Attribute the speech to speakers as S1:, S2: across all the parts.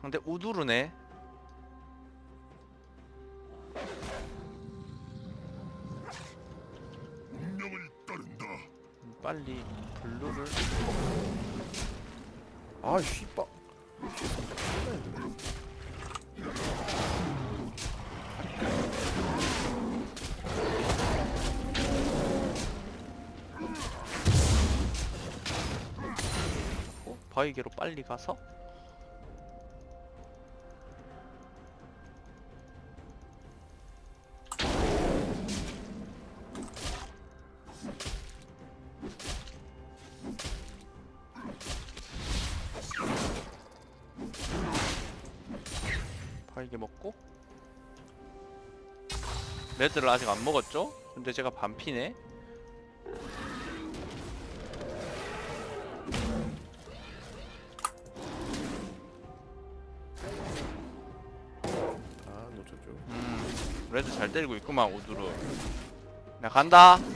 S1: 상대 우두르네. 빨리 블루를
S2: 아 씨발
S1: 어? 바위게로 빨리 가서 바위게 먹고 레드를 아직 안 먹었죠? 근데 제가 반피네
S2: 아 놓쳤죠
S1: 음, 레드 잘 때리고 있구만 우두루. 나 간다.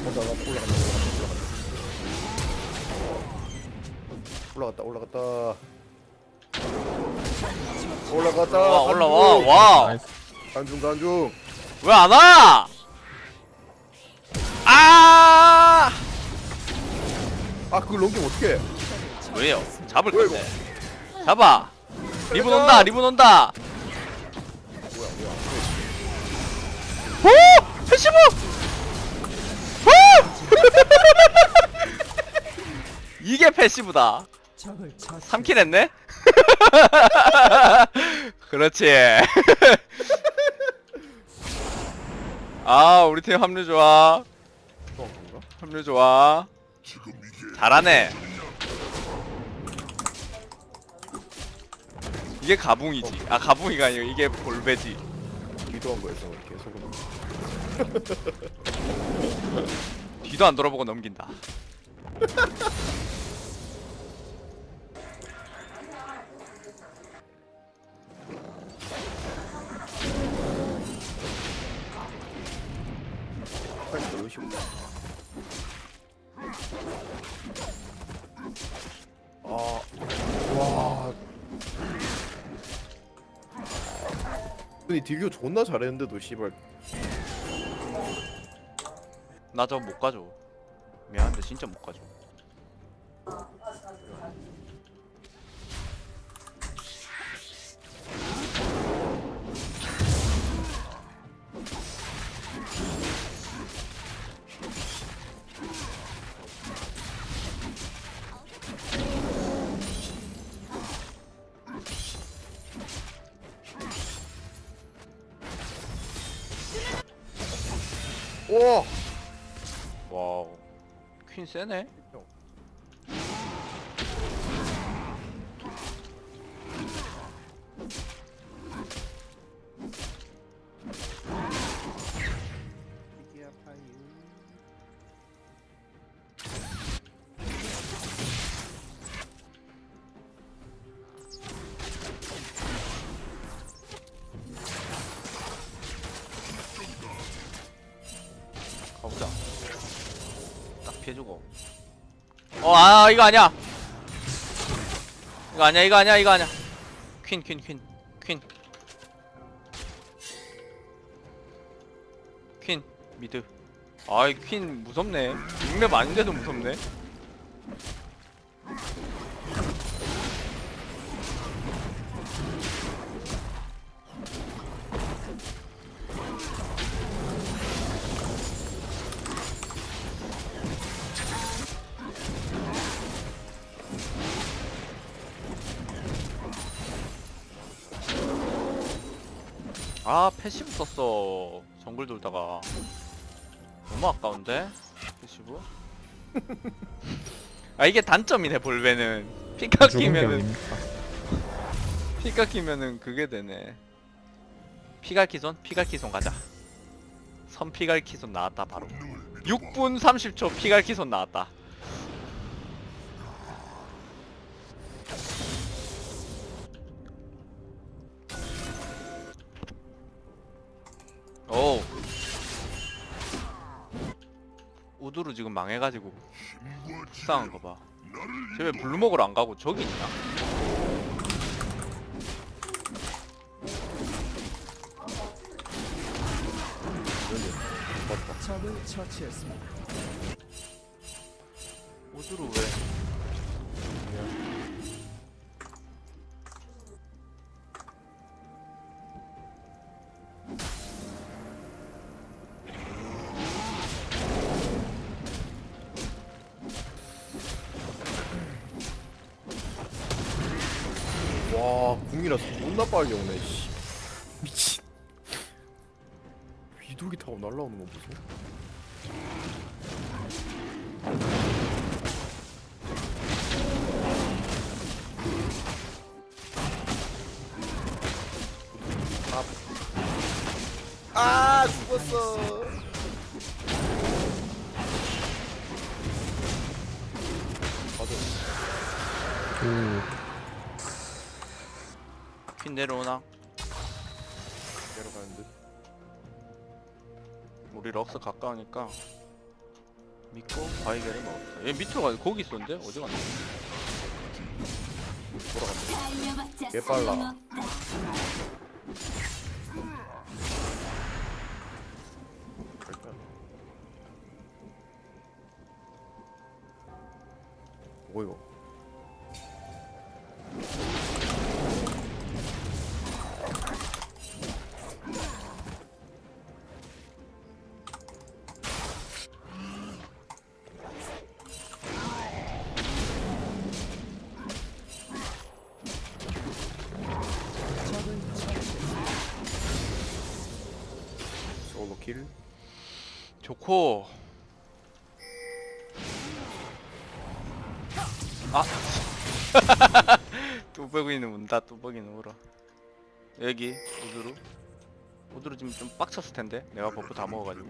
S2: 올라갔다 올라갔다 올라갔다 올라갔다 올라갔다 올라갔다
S1: 와 올라와 와.
S2: 간중 간중
S1: 왜 안 와? 아!
S2: 아 그걸 넘기면 어떡해
S1: 왜요? 잡을
S2: 뭐야,
S1: 건데. 잡아. 리본 온다. 리본 온다.
S2: 뭐야 뭐야
S1: 오! 패시브! 오! 이게 패시브다. 3킬 했네? 그렇지. 아, 우리 팀 합류 좋아. 합류 좋아. 잘하네. 이게 가붕이지. 아, 가붕이가 아니고 이게 볼베지.
S2: 기도한 거였어 이렇게
S1: 뒤도 안 돌아보고 넘긴다.
S2: 빨리 넣으시고 아와 근데 딜교 존나 잘했는데도 씨발
S1: 나 저거 못 가져. 미안한데 진짜 못 가져. 퀸세 해주고. 어, 아, 이거 아니야. 이거 아니야, 이거 아니야, 이거 아니야. 퀸, 퀸, 퀸, 퀸. 퀸, 미드. 아이, 퀸 무섭네. 6렙 아닌데도 무섭네. 아, 패시브 썼어. 정글 돌다가. 너무 아까운데? 패시브? 아, 이게 단점이네, 볼베는. 피카 끼면은? 피카 끼면은 그게 되네. 피갈키손? 피갈키손 가자. 선 피갈키손 나왔다, 바로. 6분 30초 피갈키손 나왔다. 해가지고 불쌍한 거봐. 쟤왜 블루 먹으러 안 가고 저기 있냐?
S3: 적을 처치했습니다.
S1: 오주로 왜
S2: 빨리 오네 씨. 미친. 비둘기 타고 날라오는 거 보소 아 죽었어
S1: 내려오나?
S2: 내려가는 듯.
S1: 우리 럭스 가까우니까 믿고 바이게를 먹었다. 얘 밑으로 가 거기 있었는데? 어디 갔나?
S2: 돌아간다
S4: 개
S2: 빨라. 갈까 뭐 이거
S1: 좋고. 아. 뚜벅이는 운다 뚜벅이는 울어. 여기 우드루. 우드루 지금 좀 빡쳤을 텐데 내가 버프 다 먹어가지고.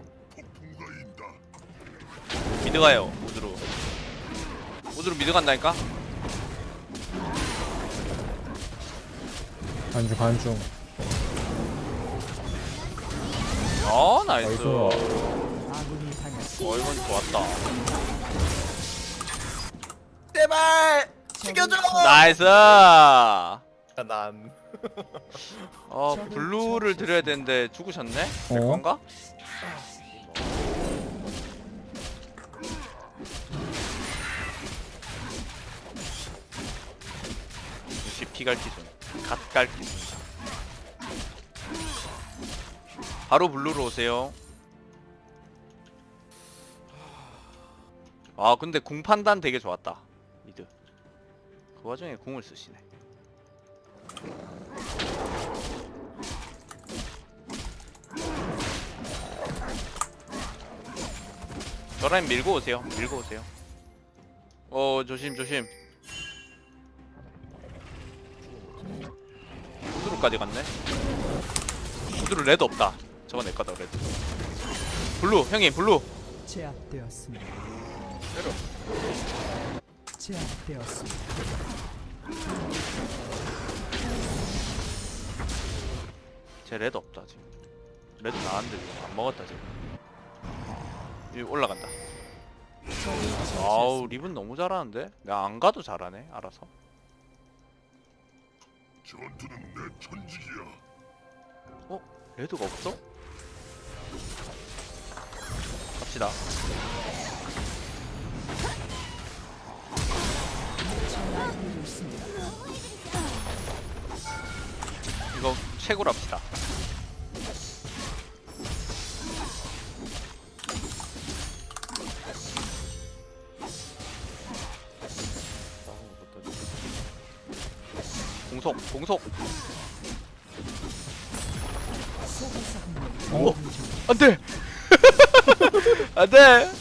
S1: 미드 가요 우드루. 우드루 미드 간다니까?
S5: 간중 간중.
S1: 어 나이스.
S5: 나이스.
S1: 어. 이건 좋았다
S2: 제발
S3: 죽여줘!
S1: 나이스
S2: 난
S1: 어 블루를 드려야 되는데 죽으셨네 내
S5: 어?
S1: 건가? 역시 피갈 기준 갓갈 기준 바로 블루로 오세요 아 근데 궁 판단 되게 좋았다 미드 그 와중에 궁을 쓰시네 저라인 밀고 오세요. 밀고 오세요. 어 조심 조심. 후드루까지 갔네. 후드루 레드 없다. 저거 내 거다 레드. 블루 형님 블루.
S3: 제압되었습니다.
S2: 때려
S3: 제압되었습니다.
S1: 제 레드 없다 지금. 레드 나왔는데 지금 안 먹었다 지금. 여기 올라간다. 아우 리븐 너무 잘하는데? 내가 안 가도 잘하네. 알아서.
S6: 전투는 내 천직이야.
S1: 레드가 없어? 갑시다. 이거 최고로 합시다. 공속, 공속. 오, 안돼. 안돼.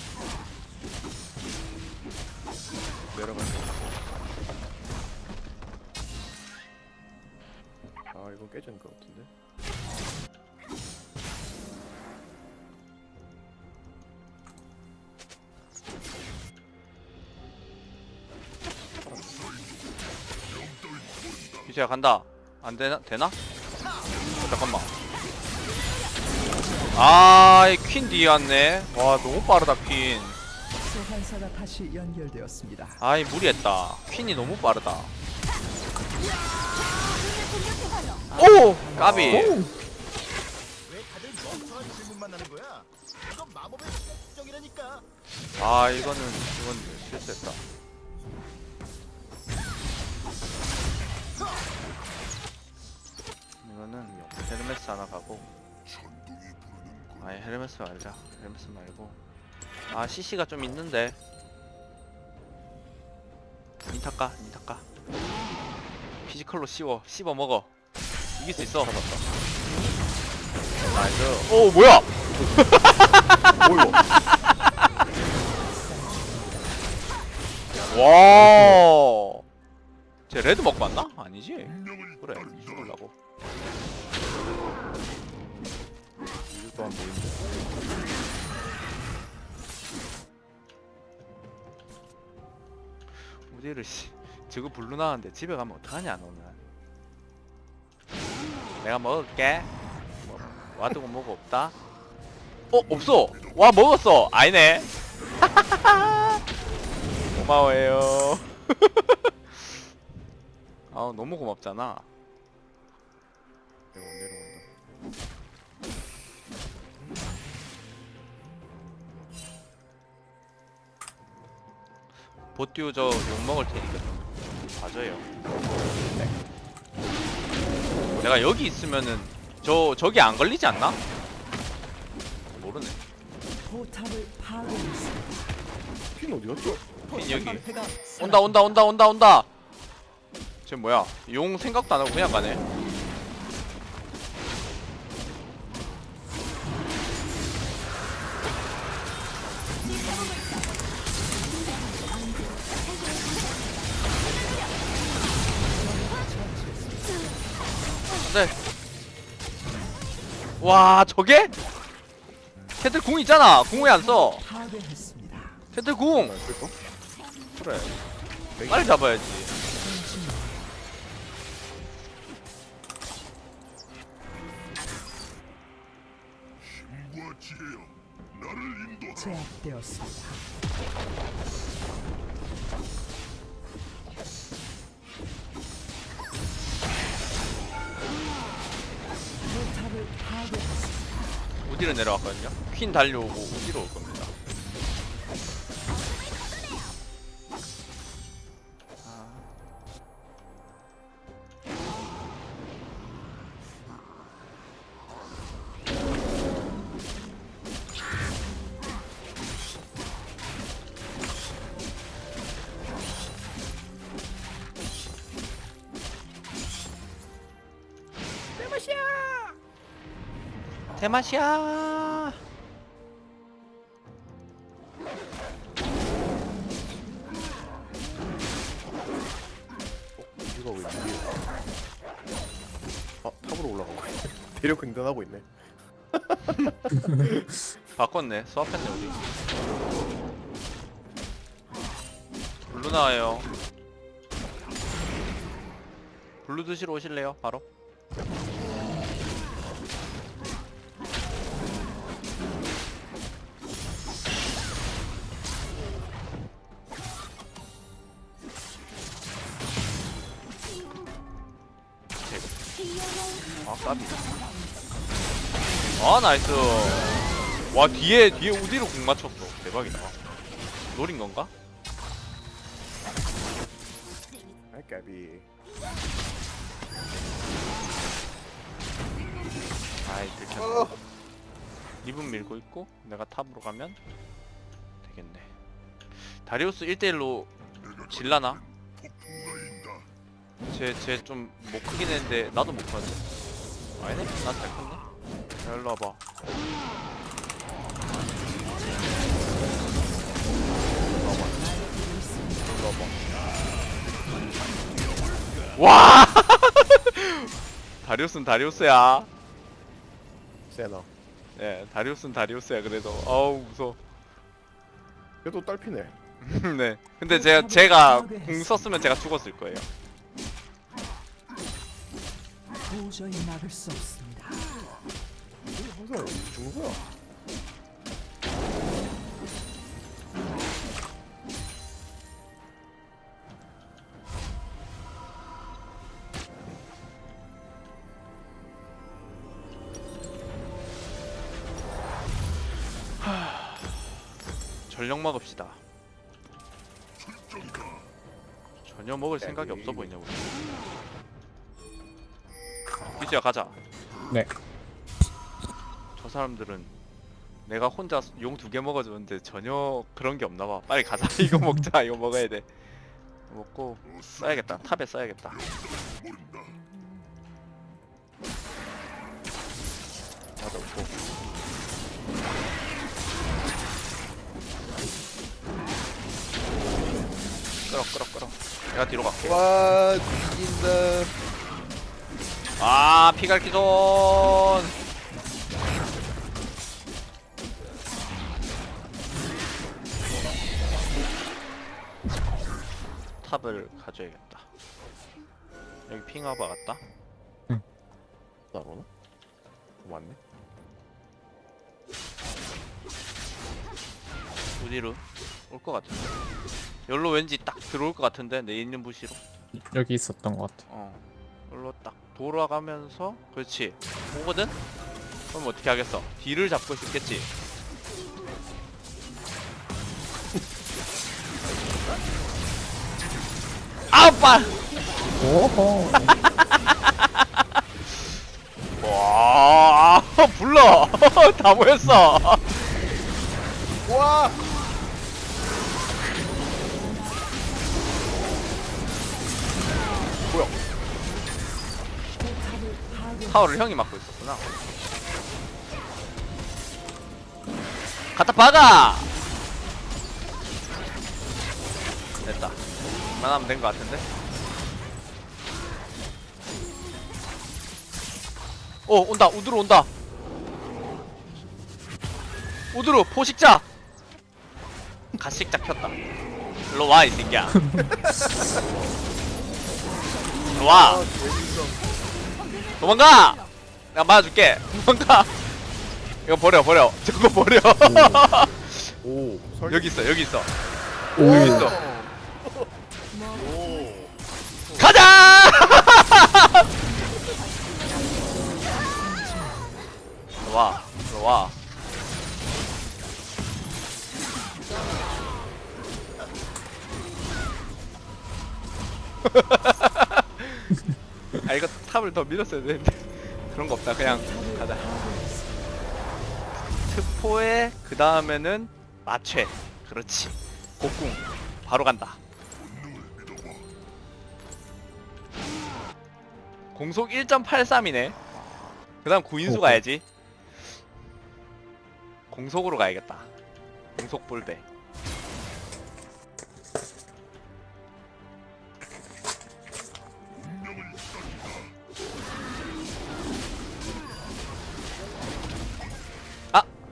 S2: 간다.
S1: 안 되나? 되나? 어, 잠깐만. 아, 이퀸 뒤에 왔네. 와, 너무 빠르다 퀸.
S3: 소환사가 다시 연결되었습니다.
S1: 아이 무리했다 퀸이 너무 빠르다 오! 까비
S4: 왜 다들 멍청한 질문만 하는 거야? 이건 마법의 특성이라니까.
S1: 아 이거는 이건 실수했다 이거는 헤르메스 하나 가고. 아니 헤르메스 말자 헤르메스 말고 아 CC가 좀 있는데 인타까 인타까 피지컬로 씹어 씹어 먹어 이길 수 있어 나이스 오 뭐야
S2: 뭐 이거?
S1: 와. 쟤 레드 먹고 왔나? 아니지. 그래. 죽을라고.
S2: 이것도 안 보이는데.
S1: 우디를 씨. 저거 블루 나왔는데 집에 가면 어떡하냐 너는. 내가 먹을게. 뭐, 와두고 뭐가 없다. 어 없어. 와 먹었어. 아니네. 고마워요. 아 너무 고맙잖아. 보듀 저욕 먹을 테니까 좀 봐줘요. 네. 내가 여기 있으면은 저 저기 안 걸리지 않나? 모르네.
S3: 포탑을 파괴했습니다.
S2: 퀸 어디 갔어?
S1: 퀸 여기. 온다 온다 온다 온다 온다. 쟤 뭐야? 용 생각도 안 하고 그냥 가네. 안돼. 와 저게? 캐틀 궁 있잖아. 궁 왜 안 써? 캐틀 궁. 그래. 빨리 잡아야지.
S3: 제압되었습니다.
S1: 우디로 내려왔거든요. 퀸 달려오고 우디로 올 겁니다. 대맛이야.
S2: 이거 왜 이게? 아 탑으로 올라가고 있네. 대력 횡단하고 있네.
S1: 바꿨네. 수업했네 우리. 블루 나와요. 블루 드시러 오실래요? 바로. 아 나이스. 와 뒤에 뒤에 우디로 공 맞췄어. 대박이다. 노린 건가?
S2: 아 까비.
S1: 아이 들켰네. 리븐 밀고 있고 내가 탑으로 가면 되겠네. 다리우스 1대1로
S6: 내가
S1: 질라나?
S6: 폭풍가인다.
S1: 쟤쟤 좀 못 크긴 했는데 나도 못 크는데. 아니네? 난잘 컸네. 자 일로 와봐. 일로 와봐. 와! 다리우스는 다리우스야.
S2: 세나.
S1: 예, 다리우스는 다리우스야 그래도. 어우 무서워.
S2: 얘도 딸피네.
S1: 네. 근데 제가 제가 궁 썼으면 제가 죽었을 거예요.
S3: 도저히 막을 수 없습니다.
S2: 항상 죽은 거야.
S1: 전력 먹읍시다. 전혀 먹을 생각이 없어 보이네 우리. 이지야 가자.
S5: 네.
S1: 저 사람들은 내가 혼자 용 두 개 먹어주는데 전혀 그런 게 없나 봐. 빨리 가자. 이거 먹자. 이거 먹어야 돼. 먹고 써야겠다. 탑에 써야겠다. 나도 없고. 끌어 끌어 끌어. 내가 뒤로 갈게.
S2: 와 죽인다
S1: 아 피갈기 존. 탑을 가져야겠다. 여기 핑하바 갔다.
S2: 나로나? 맞네
S1: 어디로? 올 것 같은데. 여기로 왠지 딱 들어올 것 같은데 내 있는 부시로.
S5: 여기 있었던 것 같아.
S1: 어. 여기로 딱 돌아가면서 그렇지. 오거든? 그럼 어떻게 하겠어? 뒤를 잡고 싶겠지. 아빠!
S5: 오호.
S1: 와, 불러! 다 모였어!
S2: 와
S3: 파괴
S1: 타워를 형이 맡고 있었구나. 갖다 박아! 만하면 된 것 같은데? 오, 온다. 우드로 온다. 우드로, 포식자! 가식자 켰다. 일로 와, 이 새끼야. 일로 와. 도망가! 내가 맞아줄게. 도망가. 이거 버려 버려. 저거 버려.
S2: 오 설...
S1: 여기 있어 여기 있어.
S5: 오.
S1: 여기 있어. 가자! 들어와 들어와. 아 이거 탑을 더 밀었어야 되는데 그런 거 없다 그냥 가자. 특포에 그 다음에는 마취 그렇지 곡궁 바로 간다 공속 1.83이네. 그 다음 구인수. 가야지. 공속으로 가야겠다. 공속 볼배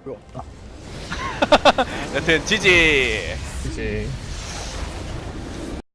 S2: 뭐야?
S1: 여튼 지지.
S5: 이제